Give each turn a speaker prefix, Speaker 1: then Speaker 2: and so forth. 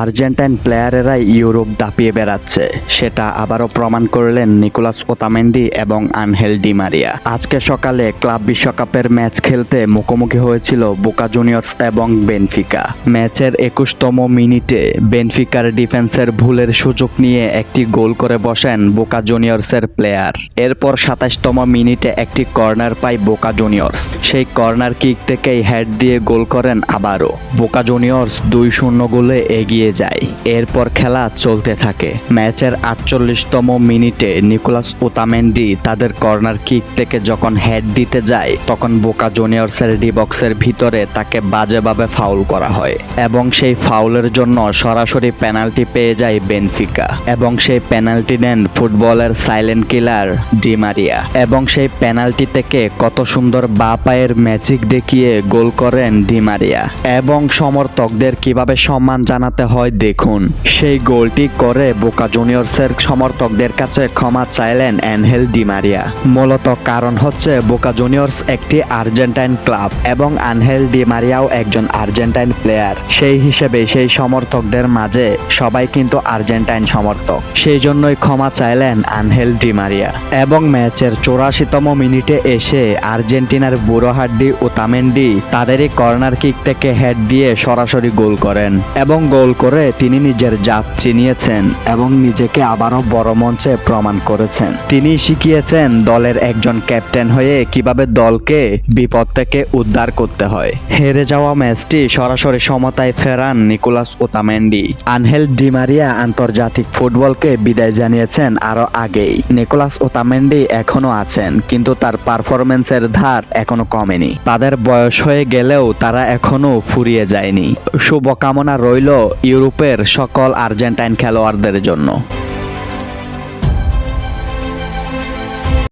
Speaker 1: Argentine প্লেয়ারেরাই Europe দাপিয়ে বেড়াচ্ছে। সেটা আবারও প্রমাণ করলেন নিকোলাস ওতামেন্ডি এবং আনহেল ডিমারিয়া আজকে সকালে ক্লাব বিশ্বকাপের ম্যাচ খেলতে মুখোমুখি হয়েছিল বোকা জুনিয়র্স এবং বেনফিকা। ম্যাচের একুশতম মিনিটে বেনফিকার ডিফেন্সের ভুলের সুযোগ নিয়ে একটি গোল করে বসেন বোকা জুনিয়র্সের প্লেয়ার। এরপর সাতাশতম মিনিটে একটি কর্নার পায় বোকা জুনিয়র্স। সেই কর্নার কিক থেকেই হেড দিয়ে গোল করেন আবারও। বোকা জুনিয়র্স দুই শূন্য গোলে এগিয়ে যায়। এরপর খেলা চলতে থাকে। ম্যাচের আটচল্লিশতম মিনিটে নিকোলাস ওতামেন্ডি তাদের কর্নার কিক থেকে যখন হেড দিতে যায়, তখন বোকা জুনিয়র্সের ডি বক্সের ভিতরে তাকে বাজেভাবে ফাউল করা হয় এবং সেই ফাউলের জন্য সরাসরি পেনাল্টি পেয়ে যায় বেনফিকা এবং সেই পেনাল্টি নেন ফুটবলের সাইলেন্ট কিলার ডিমারিয়া এবং সেই পেনাল্টি থেকে কত সুন্দর বা পায়ের ম্যাজিক দেখিয়ে গোল করেন ডিমারিয়া এবং সমর্থকদের কীভাবে সম্মান জানাতে হয়, দেখুন। সেই গোলটি করে বোকা জুনিয়র্সের সমর্থকদের কাছে ক্ষমা চাইলেন অ্যানহেল ডিমারিয়া মূলত কারণ হচ্ছে বোকা জুনিয়র্স একটি আর্জেন্টাইন ক্লাব এবং আনহেল ডিমারিয়াও একজন আর্জেন্টাইন প্লেয়ার। সেই হিসেবে সেই সমর্থকদের মাঝে সবাই কিন্তু আর্জেন্টাইন সমর্থক। সেই জন্যই ক্ষমা চাইলেন আনহেল ডিমারিয়া এবং ম্যাচের চৌরাশিতম মিনিটে এসে আর্জেন্টিনার বুড়োহাড্ডি ও তামেন্ডি তাদেরই কর্নার কিক থেকে হেড দিয়ে সরাসরি গোল করেন। এবং গোল করে তিনি নিজের জাত চিনিয়েছেন এবং নিজেকে আবারও বড় মঞ্চে প্রমাণ করেছেন। তিনি শিখিয়েছেন দলের একজন ক্যাপ্টেন হয়ে কীভাবে দলকে বিপদ থেকে উদ্ধার করতে হয়। হেরে যাওয়া ম্যাচটি সরাসরি সমতায় ফেরান Nicolas Otamendi. Angel Di Maria আন্তর্জাতিক ফুটবলকে বিদায় জানিয়েছেন আরও আগেই। নিকোলাস ওতামেন্ডি এখনও আছেন, কিন্তু তার পারফরমেন্সের ধার এখনও কমেনি। তাদের বয়স হয়ে গেলেও তারা এখনও ফুরিয়ে যায়নি। শুভকামনা রইল ইউরোপের সকল আর্জেন্টাইন খেলোয়াড়দের জন্য।